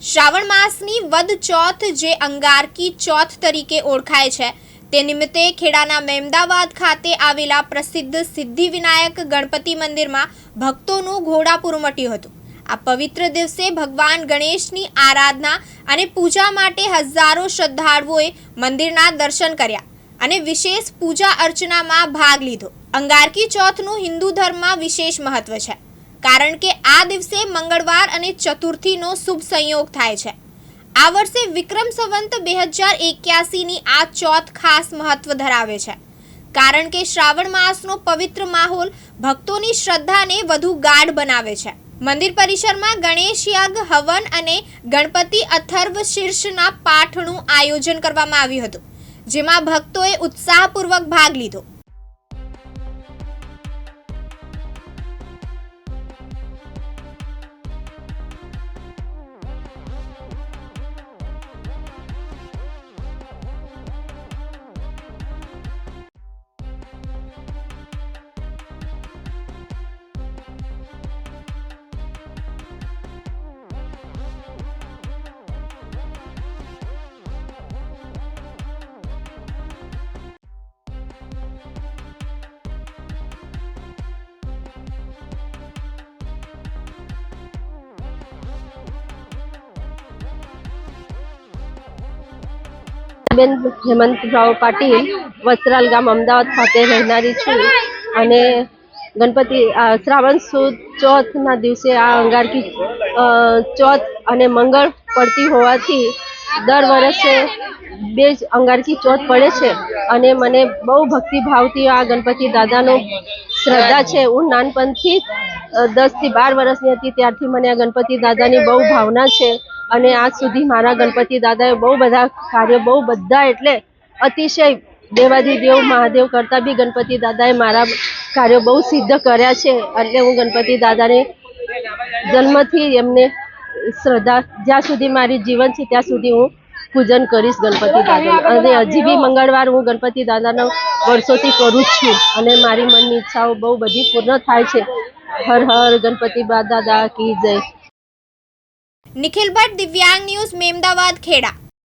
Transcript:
શ્રાવણ માસની વદ ચોથ જે અંગારકી ચોથ તરીકે ઓળખાય છે, તે નિમિત્તે ખેડાના મહેમદાવાદ ખાતે આવેલા પ્રસિદ્ધ સિદ્ધિવિનાયક ગણપતિ મંદિરમાં ભક્તોનું ઘોડાપુર મટ્યું હતું. આ પવિત્ર દિવસે ભગવાન ગણેશની આરાધના અને પૂજા માટે હજારો શ્રદ્ધાળુઓએ મંદિરના દર્શન કર્યા અને વિશેષ પૂજા અર્ચનામાં ભાગ લીધો. અંગારકી ચોથનું હિન્દુ ધર્મમાં વિશેષ મહત્વ છે. કારણ કે આ દિવસે મંગળવાર અને ચતુર્થીનો શુભ સંયોગ થાય છે. આ વર્ષે વિક્રમ સંવંત બે હજાર એક્યાસીની આ ચોથ ખાસ મહત્વ ધરાવે છે. કારણ કે શ્રાવણ માસનો પવિત્ર માહોલ ભક્તોની શ્રદ્ધાને વધુ ગાઢ બનાવે છે. મંદિર પરિસરમાં ગણેશ યજ્ઞ હવન અને ગણપતિ અથર્વ શીર્ષના પાઠનું આયોજન કરવામાં આવ્યું હતું, જેમાં ભક્તોએ ઉત્સાહપૂર્વક ભાગ લીધો. બેન હેમંતરાવ પાટીલ વસ્ત્રાલ ગામ અમદાવાદ ખાતે રહેનારી છું. અને ગણપતિ શ્રાવણ સુદ ચોથના દિવસે આ અંગારકી ચોથ અને મંગળ પડતી હોવાથી દર વર્ષે બે જ અંગારકી ચોથ પડે છે. અને મને બહુ ભક્તિભાવથી આ ગણપતિ દાદાનો શ્રદ્ધા છે. હું નાનપણથી દસથી બાર વર્ષની હતી, ત્યારથી મને આ ગણપતિ દાદાની બહુ ભાવના છે. અને આજ સુધી મારા ગણપતિ દાદાએ બહુ બધા કાર્ય, બહુ બધા એટલે અતિશય દેવાધિદેવ મહાદેવ કરતાં બી ગણપતિ દાદાએ મારા કાર્યો બહુ સિદ્ધ કર્યા છે. એટલે હું ગણપતિ દાદાને જન્મથી એમને શ્રદ્ધા, જ્યાં સુધી મારી જીવન છે ત્યાં સુધી હું પૂજન કરીશ ગણપતિ દાદા અને હજી બી મંગળવાર હું ગણપતિ દાદાનો વર્ષોથી કરું જ છું અને મારી મનની ઈચ્છાઓ બહુ બધી પૂર્ણ થાય છે. હર હર ગણપતિ દાદા કી જય. નિખિલ ભટ્ટ દિવ્યાંગ ન્યૂઝ મેમદાવાદ ખેડા.